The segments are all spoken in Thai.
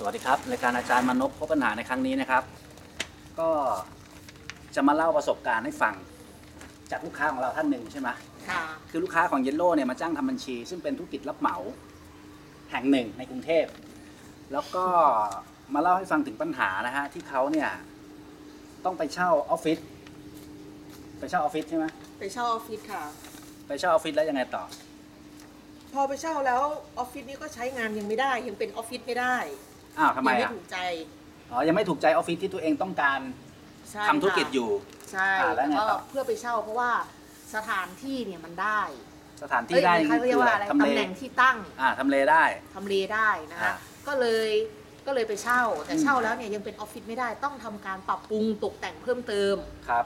สวัสดีครับรายการอาจารย์มานพพบปัญหาในครั้งนี้นะครับ ก็จะมาเล่าประสบการณ์ให้ฟัง จากลูกค้าของเราท่านหนึ่งใช่ไหมค่ะ คือลูกค้าของเยลโล่เนี่ยมาจ้างทำบัญชี ซึ่งเป็นธุรกิจรับเหมา แห่งหนึ่งในกรุงเทพ แล้วก็มาเล่าให้ฟังถึงปัญหานะฮะที่เขาเนี่ยต้องไปเช่าออฟฟิศไปเช่าออฟฟิศใช่ไหมไปเช่าออฟฟิศค่ะ ไปเช่าออฟฟิศแล้วยังไงต่อ พอไปเช่าแล้วออฟฟิศนี้ก็ใช้งานยังไม่ได้ ยังเป็นออฟฟิศไม่ได้ อ้าวทำไมยัไม่อะถูกใจอ๋อยังไม่ถูกใจออฟฟิศที่ตัวเองต้องการใช่ทำธุรกิจค่ะอยู่ ใช่อ่าแล้วไงก็ต่อ เพื่อไปเช่าเพราะว่าสถานที่เนี่ยมันได้สถานที่ได้เอ้ยเขาเรียกว่าอะไรทำตำเลแหน่งที่ตั้งอ่าทำเลได้ ทำเลได้นะอ่าคะก็เลยก็เลยไปเช่าแต่อืม เช่าแล้วเนี่ยยังเป็นออฟฟิศไม่ได้ต้องทำการปรับปรุงตกแต่งเพิ่มเติม ครับ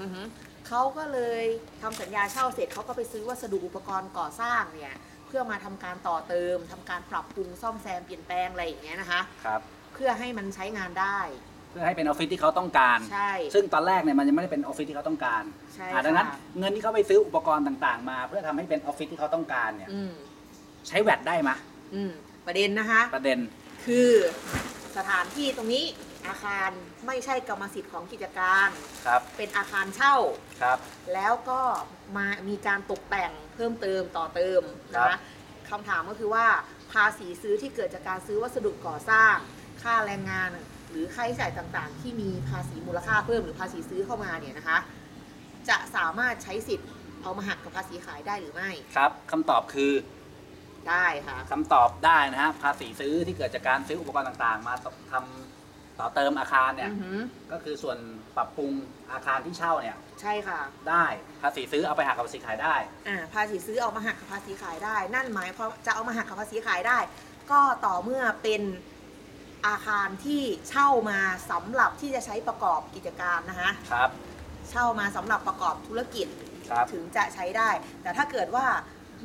อือฮึเขาก็เลยทำสัญญาเช่าเสร็จเขาก็ไปซื้อวัสดุอุปกรณ์ก่อสร้างเนี่ย เพื่อมาทำการต่อเติมทำการปรับปรุงซ่อมแซมเปลี่ยนแปลงอะไรอย่างเงี้ยนะคะครับเพื่อให้มันใช้งานได้ เพื่อให้เป็นออฟฟิศที่เขาต้องการ ใช่ ซึ่งตอนแรกเนี่ยมันยังไม่ได้เป็นออฟฟิศที่เขาต้องการใช่อ่าดังนั้นค่ะเงินที่เขาไปซื้ออุปกรณ์ต่างๆ มา เพื่อทำให้เป็นออฟฟิศที่เขาต้องการเนี่ยอืมใช้แวดได้ไหมอืมประเด็นนะคะ ประเด็นคือสถานที่ตรงนี้ อาคารไม่ใช่กรรมสิทธิ์ของกิจการ ครับเป็นอาคารเช่า ครับแล้วก็มามีการตกแต่งเพิ่มเติมต่อเติมนะครัคะบคำถามก็คือว่าภาษีซื้อที่เกิดจากการซื้อวัสดุก่อสร้าง ค่าแรงงาน หรือค่าใช้จ่ายต่างๆ ที่มีภาษีมูลค่าเพิ่มหรือภาษีซื้อเข้ามาเนี่ยนะคะ จะสามารถใช้สิทธิ์เอามาหักกับภาษีขายได้หรือไม่ ครับคำตอบคือได้ค่ะ คำตอบได้นะฮะภาษีซื้อที่เกิดจากการซื้ออุปกรณ์ต่างๆ มาทำ ต่อเติมอาคารเนี่ยอือหือก็คือส่วนปรับปรุงอาคารที่เช่าเนี่ยใช่ค่ะ ได้ภาษีซื้อเอาไปหักกับภาษีขายได้ อ่าภาษีซื้อเอามาหักกับภาษีขายได้ นั่นหมายความจะเอามาหักกับภาษีขายได้ ก็ต่อเมื่อเป็นอาคารที่เช่ามาสำหรับที่จะใช้ประกอบกิจการนะคะครับเช่ามาสำหรับประกอบธุรกิจครับ ถึงจะใช้ได้ แต่ถ้าเกิดว่า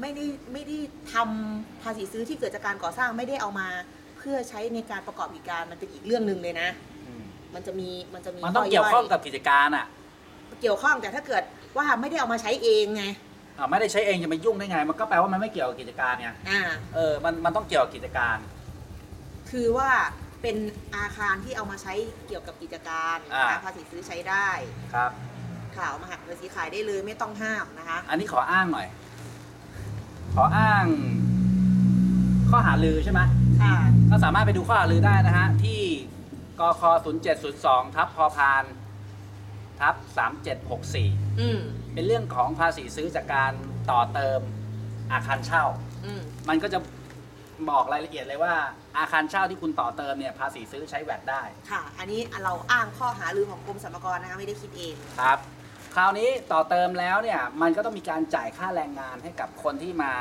ไม่ได้ไม่ได้ทำภาษีซื้อที่เกิดจากการก่อสร้างไม่ได้เอามาเพื่อใช้ในการประกอบกิจการมันเป็นอีกเรื่องหนึ่งเลยนะอืมมันจะมีมันจะมีมันต้องข้เกี่ยวข้องย่กับกิจการอะ เกี่ยวข้องแต่ถ้าเกิดว่าไม่ได้เอามาใช้เองไงอ่าไม่ได้ใช้เองจะมายุ่งได้ไง มันก็แปลว่ามันไม่เกี่ยวกับกิจการไงอ่าเออมันมันต้องเกี่ยวกับกิจการ คือว่าเป็นอาคารที่เอามาใช้เกี่ยวกับกิจการอ่านะคะภาษีซื้อใช้ได้ครับข่าวมาหักภาษีขายได้เลยไม่ต้องห้ามนะคะ อันนี้ขออ้างหน่อย ขออ้าง ข้อหาลือใช่ไหมค่ะก็สามารถไปดูข้อหาลือได้นะฮะ ที่กค0702ทับพอพานทับ3764 อืมเป็นเรื่องของภาษีซื้อจากการต่อเติมอาคารเช่า อืมมันก็จะบอกรายละเอียดเลยว่า อาคารเช่าที่คุณต่อเติมเนี่ยภาษีซื้อใช้แวดได้ค่ะ อันนี้เราอ้างข้อหาลือของกรมสรรพากรนะคะไม่ได้คิดเอง ครับ คราวนี้ต่อเติมแล้วเนี่ยมันก็ต้องมีการจ่ายค่าแรงงานให้กับคนที่มา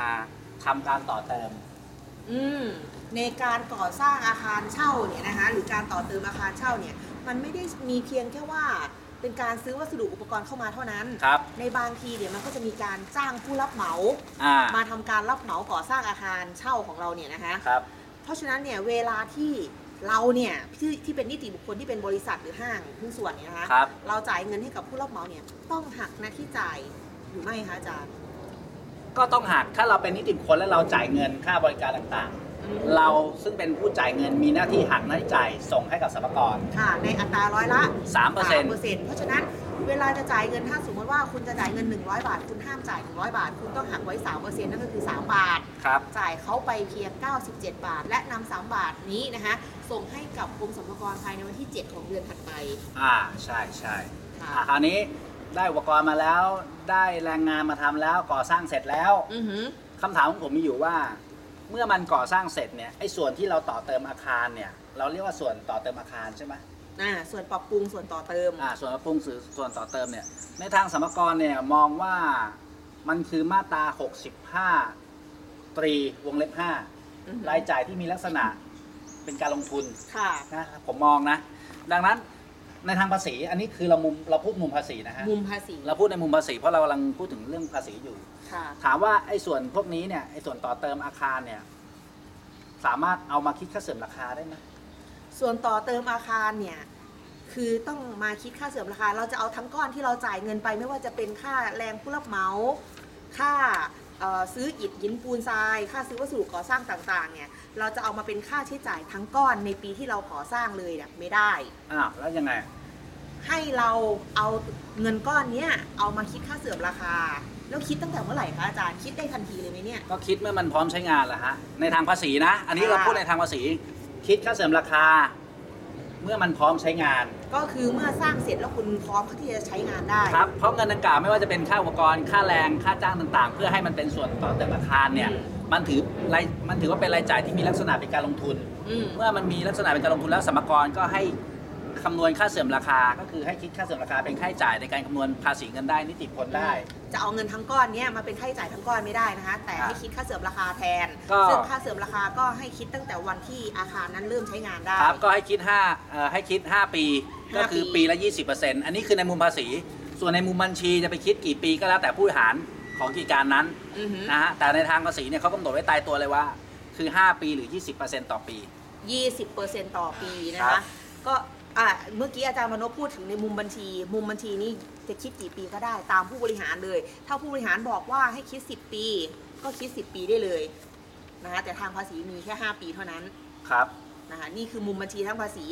ทำการต่อเติมอืม ในการก่อสร้างอาคารเช่าเนี่ยนะคะหรือการต่อเติมอาคารเช่าเนี่ยมันไม่ได้มีเพียงแค่ว่าเป็นการซื้อวัสดุอุปกรณ์เข้ามาเท่านั้น ครับ ในบางทีเนี่ยมันก็จะมีการจ้างผู้รับเหมา อ่า มาทำการรับเหมาก่อสร้างอาคารเช่าของเราเนี่ยนะคะ ครับ เพราะฉะนั้นเนี่ยเวลาที่เราเนี่ยที่ที่เป็นนิติบุคคลที่เป็นบริษัทหรือห้างหุ้นส่วนเนี่ยนะคะ ครับ เราจ่ายเงินให้กับผู้รับเหมาเนี่ยต้องหักหน้าที่จ่ายหรือไม่คะอาจารย์ ก็ต้องหักถ้าเราเป็นนิติบุคคลแล้วเราจ่ายเงินค่าบริการต่างๆ เราซึ่งเป็นผู้จ่ายเงินมีหน้าที่หักหน้าที่จ่ายส่งให้กับสรรพากร ค่ะ ในอัตราร้อยละ3%เปอร์เซ็นต์เพราะฉะนั้นเวลาจะจ่ายเงินถ้าสมมติว่าคุณจะจ่ายเงิน 100 บาท คุณห้ามจ่าย 100 บาท คุณต้องหักไว้3เปอร์เซ็นต์นั่นก็คือ 3 บาท ครับ จ่ายเขาไปเพียง 97 บาท และนำ3บาทนี้นะคะส่งให้กับกรมสรรพากรภายในวันที่ 7 ของเดือนถัดไป อ่า ใช่ใช่ค่ะอ่าคราวนี้ ได้อุปกรณ์มาแล้ว ได้แรงงานมาทำแล้วก่อสร้างเสร็จแล้วอือหือ คำถามของผมมีอยู่ว่า เมื่อมันก่อสร้างเสร็จเนี่ยไอ้ส่วนที่เราต่อเติมอาคารเนี่ย เราเรียกว่าส่วนต่อเติมอาคารใช่ไหมอ่า ส่วนปรับปรุงส่วนต่อเติม อ่าส่วนปรับปรุงสื่อส่วนต่อเติมเนี่ยในทางสมกรเนี่ยมองว่ามันคือมาตรา 65 ตรีวงเล็บ อือหือ5 รายจ่ายที่มีลักษณะเป็นการลงทุน ค่ะ นะผมมองนะ ดังนั้น ในทางภาษี อันนี้คือเรามุมเราพูดมุมภาษีนะฮะมุมภาษีเราพูดในมุมภาษีเพราะเรากำลังพูดถึงเรื่องภาษีอยู่ ค่ะถามว่าไอ้ส่วนพวกนี้เนี่ยไอ้ส่วนต่อเติมอาคารเนี่ย สามารถเอามาคิดค่าเสื่อมราคาได้ไหมส่วนต่อเติมอาคารเนี่ยคือต้องมาคิดค่าเสื่อมราคา เราจะเอาทั้งก้อนที่เราจ่ายเงินไป ไม่ว่าจะเป็นค่าแรงผู้รับเหมา ค่าเอ่อ ซื้ออิฐหินปูนทราย ค่าซื้อวัสดุก่อสร้างต่างๆเนี่ยเราจะเอามาเป็นค่าใช้จ่ายทั้งก้อนในปีที่เราก่อสร้างเลยเนี่ยไม่ได้ อ้าวแล้วยังไง ให้เราเอาเงินก้อนเนี้ยเอามาคิดค่าเสื่อมราคา แล้วคิดตั้งแต่เมื่อไหร่คะอาจารย์คิดได้ทันทีเลยไหมเนี่ย ก็คิดเมื่อมันพร้อมใช้งานแหละฮะในทางภาษีนะ อันนี้เราค่ะพูดในทางภาษี คิดค่าเสริมราคา เมื่อมันพร้อมใช้งาน ก็คือเมื่อสร้างเสร็จแล้วคุณพร้อมที่จะใช้งานได้ ครับเพราะเงินดังกล่าวไม่ว่าจะเป็นค่าอุปกรณ์ค่าแรงค่าจ้างต่างๆ เพื่อให้มันเป็นส่วนต่อเติมอาคารเนี่ยอืม มันถือรายมันถือว่าเป็นรายจ่ายที่มีลักษณะเป็นการลงทุน อืม เมื่อมันมีลักษณะเป็นการลงทุนแล้วสมกรก็ให้ คำนวณค่าเสื่อมราคา ก็คือให้คิดค่าเสื่อมราคาเป็นค่าใช้จ่ายในการคำนวณภาษีเงินได้นิติผลได้ จะเอาเงินทั้งก้อนเนี้ยมาเป็นค่าใช้จ่ายทั้งก้อนไม่ได้นะคะ แต่อ่าให้คิดค่าเสื่อมราคาแทนก็ ซึ่งค่าเสื่อมราคาก็ให้คิดตั้งแต่วันที่อาคารนั้นเริ่มใช้งานได้ ครับก็ให้คิด5เอ่อให้คิด 5 ปีห้าก็คือปีปีละ 20%อันนี้คือในมุมภาษี ส่วนในมุมบัญชีจะไปคิดกี่ปีก็แล้วแต่ผู้บริหารของกิจการนั้นอือหือนะฮะแต่ในทางภาษีเนี่ยเขากำหนดไว้ตายตัวเลยว่า คือ 5 ปีหรือ 20%ต่อปี 20%ต่อปีนะครัคะ บก็ อะเมื่อกี้อาจารย์มโนพูดถึงในมุมบัญชี มุมบัญชีนี้จะคิดกี่ปีก็ได้ตามผู้บริหารเลย ถ้าผู้บริหารบอกว่าให้คิด 10 ปี ก็คิด 10 ปีได้เลยนะคะแต่ทางภาษีมีแค่ 5 ปีเท่านั้นครับนะคะนี่คือมุมบัญชีทางภาษี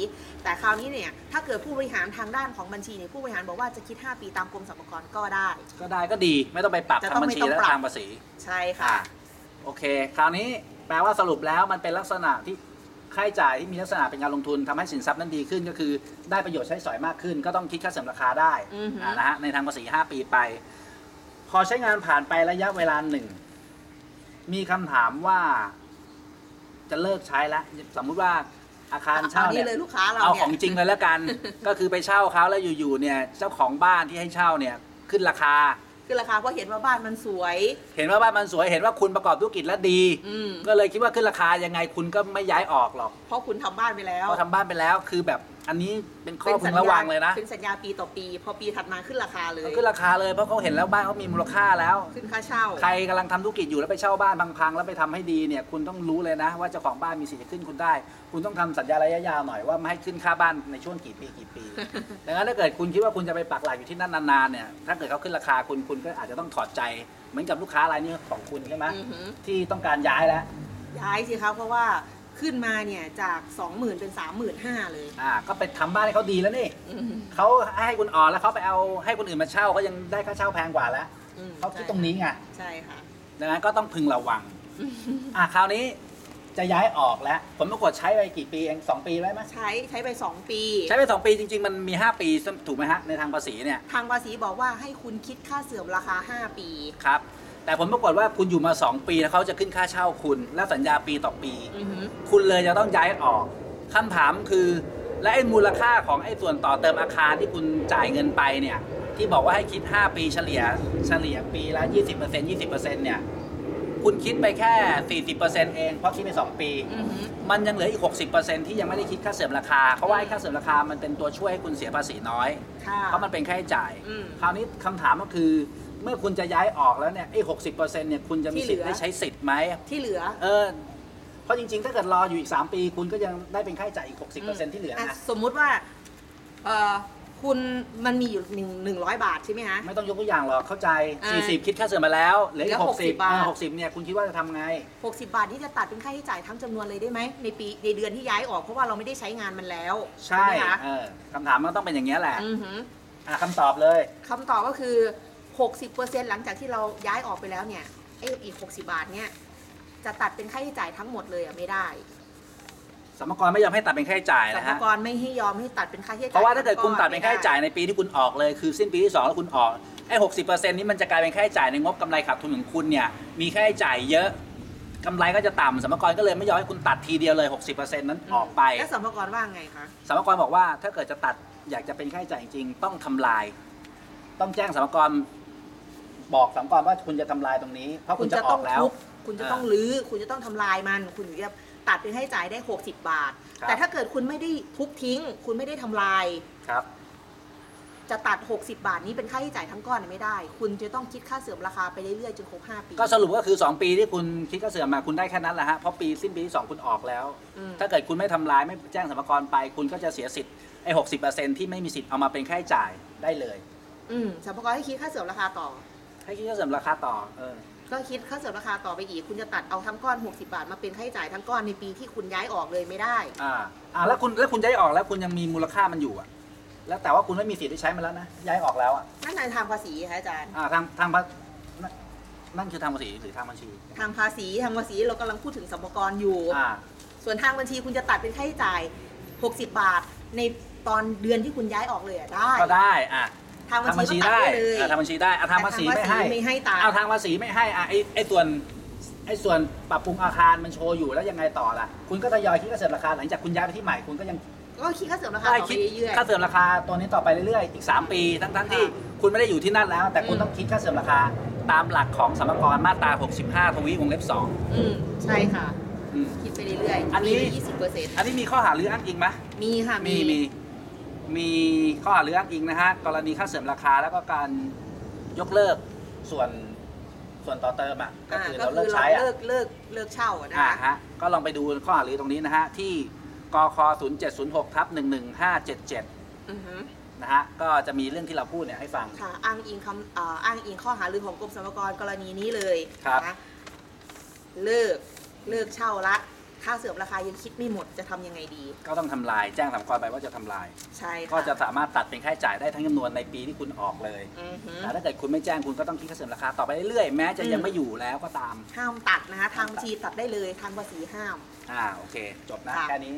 แต่คราวนี้เนี่ยถ้าเกิดผู้บริหารทางด้านของบัญชีเนี่ยผู้บริหารบอกว่าจะคิด 5 ปีตามกรมสรรพากรก็ได้ ก็ได้ก็ดีไม่ต้องไปปรับจะทาต้องงบัญไม่ชีต้องและปรับทางภาษี ใช่ค่ะอะ โอเค คราวนี้แปลว่าสรุปแล้วมันเป็นลักษณะที่ ค่าใช้จ่ายที่มีลักษณะเป็นการลงทุนทำให้สินทรัพย์นั้นดีขึ้นก็คือได้ประโยชน์ใช้สอยมากขึ้น ก็ต้องคิดค่าเสริมราคาได้อือฮึอ่านะฮะในทางภาษี5ปีไป พอใช้งานผ่านไประยะเวลาหนึ่ง มีคำถามว่าจะเลิกใช้แล้วสมมุติว่าอาคารเช่าเอาเนี่นี่ยเลยลูกค้าเราเอาเนี่ขยองจริงเลยแล้วกัน ก็คือไปเช่าเขาแล้วอยู่ๆเนี่ยเจ้าของบ้านที่ให้เช่าเนี่ยขึ้นราคา คือราคาเพราะเห็นว่าบ้านมันสวย เห็นว่าบ้านมันสวยเห็นว่าคุณประกอบธุรกิจแล้วดี อืมก็เลยคิดว่าขึ้นราคายังไงคุณก็ไม่ย้ายออกหรอกเพราะคุณทำบ้านไปแล้ว เพราะทำบ้านไปแล้วคือแบบอันนี้เป็นข้อพึงระวังเลยนะเป็นสัญญาปีต่อปี พอปีถัดมาขึ้นราคาเลยเขาขึ้นราคาเลยเพราะเขาเห็นแล้วบ้านเขามีมูลค่าแล้ว ขึ้นค่าเช่า ใครกำลังทำธุรกิจอยู่แล้วไปเช่าบ้านพังๆแล้วไปทำให้ดีเนี่ยคุณต้องรู้เลยนะ ว่าเจ้าของบ้านมีสิทธิ์จะขึ้นคุณได้ คุณต้องทำสัญญาระยะยาวหน่อยว่าไม่ให้ขึ้นค่าบ้านในช่วงกี่ปีกี่ปีดังนั้นถ้าเกิดคุณคิดว่าคุณจะไปปักหลักอยู่ที่นั่นนานๆเนี่ยถ้าเกิดเขาขึ้นราคาคุณคุณก็อาจจะต้องถอดใจเหมือนกับลูกค้ารายนี้ของคุณใช่ไหมอือหือที่ต้องการย้ายแล้วย้ายสิคะเพราะว่า ขึ้นมาเนี่ยจาก 20,000 เป็น 35,000 เลย อ่า ก็ไปทำบ้านให้เขาดีแล้วนี่อืมเขาให้คุณอ่อนแล้วเขาไปเอาให้คนอื่นมาเช่าเขายังได้ค่าเช่าแพงกว่าแล้วอืมเขาคิดตรงนี้ไงใช่ค่ะ ดังนั้นก็ต้องพึงระวัง อะคราวนี้จะย้ายออกแล้วผลปรากฏใช้ไปกี่ปีเองสองปีไว้ไหมใช้ใช้ไป 2 ปี ใช้ไปสองปีจริง ๆ มันมี 5 ปีถูกไหมฮะในทางภาษีเนี่ยทางภาษีบอกว่าให้คุณคิดค่าเสื่อมราคา 5 ปี ครับ แต่ผลปรากฏว่าคุณอยู่มา 2 ปีแล้วเขาจะขึ้นค่าเช่าคุณ และสัญญาปีต่อปี อือหือ คุณเลยจะต้องย้ายออกคำถามคือ และไอ้มูลค่าของไอ้ส่วนต่อเติมอาคารที่คุณจ่ายเงินไปเนี่ย ที่บอกว่าให้คิด 5 ปีเฉลี่ย เฉลี่ยปีละ 20% 20%เนี่ย คุณคิดไปแค่ 40%เอง เพราะคิดไป 2 ปี อือหือ มันยังเหลืออีก 60%ที่ยังไม่ได้คิดค่าเสริมราคา เพราะว่าไอ้ค่าเสริมราคามันเป็นตัวช่วยให้คุณเสียภาษีน้อย ค่ะ เพราะมันเป็นค่าใช้จ่าย อืม คราวนี้คำถามก็คือ เมื่อคุณจะย้ายออกแล้วเนี่ยไอ้หกสิบเปอร์เซ็นต์เนี่ยคุณจะมีสิทธิ์ที่เหลือได้ใช้สิทธิ์ไหมที่เหลือ เออเพราะจริงๆ ถ้าเกิดรออยู่อีก 3 ปี คุณก็ยังได้เป็นค่าใช้จ่ายอีก 60%ที่เหลืออะนะสมมุติว่าเอ่อคุณมันมีอยู่หนึ่งหนึ่งร้อยบาทใช่ไหมคะไม่ต้องยกตัวอย่างหรอกเข้าใจ อ่า40 คิดค่าเสริมมาแล้วเหลืออีกเหลือ60 60บาทเออ60เนี่ยคุณคิดว่าจะทำไง60บาทนี่จะตัดเป็นค่าใช้จ่ายทั้งจำนวนเลยได้ไหมในปีในเดือนที่ย้ายออกเพราะว่าเราไม่ได้ใช้งานมันแล้วใช่ไหมคะเออคำถามมันต้องเป็นอย่างนี้ยแหละ อือหืออะคำตอบเลย คำตอบก็คือ 60%หลังจากที่เราย้ายออกไปแล้วเนี่ยไอ้อีก 60 บาทเนี่ยจะตัดเป็นค่าใช้จ่ายทั้งหมดเลยอะไม่ได้สมกรไม่ยอมให้ตัดเป็นค่าใช้จ่ายสรนะรพาฮะ กรไม่ให้ยอมให้ตัดเป็นค่าใช้จ่ายเพราะว่าถ้าเกิดคุณตัดเป็นค่าใช้จ่ายไม่ไในปีที่คุณออกเลย คือสิ้นปีที่สองแล้วคุณออกไอ้หกสิบเปอร์เซ็นต์นี้มันจะกลายเป็นค่าใช้จ่ายในงบกำไรขาดทุนของคุณเนี่ยมีค่าใช้จ่ายเยอะกำไรก็จะต่ำสมกรก็เลยไม่ยอมให้คุณตัดทีเดียวเลย 60%นั้นออกไปแล้วสรรพากรว่าไงคะสมกรบอกว่าถ้าเกิดจะตัดอยากจะเป็นค่าใช้จ่ายจริงๆต้องทำลาย ต้องแจ้งสมกร บอกสมกรว่าคุณจะทำลายตรงนี้ เพราะคุณจะอต้อกแล้ว ทุบคุณจะต้องรื้อ คุณจะต้องทำลายมัน คุณถึงจะตัดเป็นค่าใช้จ่ายได้ 60 บาท ครับ แต่ถ้าเกิดคุณไม่ได้ทุบทิ้ง คุณไม่ได้ทำลาย ครับ จะตัด 60 บาทนี้เป็นค่าใช้จ่ายทั้งก้อนไม่ได้ คุณจะต้องคิดค่าเสื่อมราคาไปเรื่อยๆจนครบ5ปีก็สรุปก็คือ 2 ปีที่คุณคิดค่าเสื่อมมาคุณได้แค่นั้นแหละฮะเพราะปีสิ้นปีที่สองคุณออกแล้ว อืม ถ้าเกิดคุณไม่ทำลายไม่แจ้งสรรพากรไป คุณก็จะเสียสิทธิ์ไอ้หกสิบเปอร์เซ็นที่ไม่มีสิทธิ์เอามาเป็นค่าใช้จ่ายได้เลย อืมสรรพากรให้คิดค่าเสื่อมราคาต่อ ให้คิดค่าเสื่อมราคาต่อเออก็คิดค่าเสริมราคาต่อไปอีก คุณจะตัดเอาทั้งก้อน 60 บาท มาเป็นค่าใช้จ่ายทั้งก้อนในปีที่คุณย้ายออกเลยไม่ได้ อ่าอ่าแล้วคุณแล้วคุณย้ายออกแล้วคุณยังมีมูลค่ามันอยู่อะ แล้วแต่ว่าคุณไม่มีสิทธิ์ได้ใช้มันแล้วนะย้ายออกแล้วอะนั่นในทางภาษีค่ะอาจารย์ อ่าทางทางภานั่นนั่นคือทางภาษีหรือทางบัญชีทางภาษีทางภาษีเรากำลังพูดถึงสมรกรอยู่ อ่า ส่วนทางบัญชีคุณจะตัดเป็นค่าใช้จ่าย 60 บาทในตอนเดือนที่คุณย้ายออกเลยอะได้ ก็ได้อ่า ทางบัญทางบัญชีชีก็ตัดได้ได้เลยอ่าทางบัญชีได้อ่าทางภาษีไม่ให้ แต่ทางภาษีไม่ให้ตัด เอาทางภาษีไม่ให้อะไอไอส่วนไอส่วนปรับปรุงอาคารมันโชว์อยู่แล้วยังไงต่อล่ะ คุณก็ทยอยคิดค่าเสริมราคาหลังจากคุณย้ายไปที่ใหม่คุณก็ยังก็คิดค่าเสริมราคาได้ต่อคิดไปเรื่อย ค่าเสริมราคาตัวนี้ต่อไปเรื่อยๆ อีก 3 ปีทั้งทั้งๆที่ คุณไม่ได้อยู่ที่นั่นแล้ว แต่คุณอืม ต้องคิดค่าเสริมราคาตามหลักของสมรกรมาตรา 65 ทวีวงเล็บ ๆอืมใช่ค่ะ2อืมคิดไปเรื่อยๆอันนี้ ยี่สิบเปอร์เซ็นต์อันนี้มีข้อหาหรืออ้างอิงไหม มีค่ะมีมีมี ข้อหาหรืออ้างอิงนะฮะกรณีค่าเสริมราคาแล้วก็การยกเลิกส่วนส่วนต่อเติมอะก็อ่าคือก็เราคืเลิอกเราใช้อะเลิกเลิกเลิกเช่าอะนะอ่าคะฮะก็ลองไปดูข้อหาหรือตรงนี้นะฮะที่กค0706ทับ11577อือฮึนะฮะก็จะมีเรื่องที่เราพูดเนี่ยให้ฟัง ค่ะ อ้างอิงคำอ่าอ้างอิงข้อหารือของกรมสรรพากรกรณีนี้เลยครับ นะเลิกเลิกเช่าละ ค่าเสื่อมราคายังคิดไม่หมดจะทำยังไงดี ก็ต้องทำลายแจ้งสามกรไปว่าจะทำลาย ใช่ค่ะก็จะสามารถตัดเป็นค่าใช้จ่ายได้ทั้งจำนวนในปีที่คุณออกเลยอือฮึแต่ถ้าเกิดคุณไม่แจ้งคุณก็ต้องคิดค่าเสริมราคาต่อไปเรื่อยๆแม้จะยังอืม ไม่อยู่แล้วก็ตามห้ามตัดนะคะ ทางบัญชีตัดได้เลยทางภาษีห้าม อ่าโอเค จบนะค่ะ แค่นี้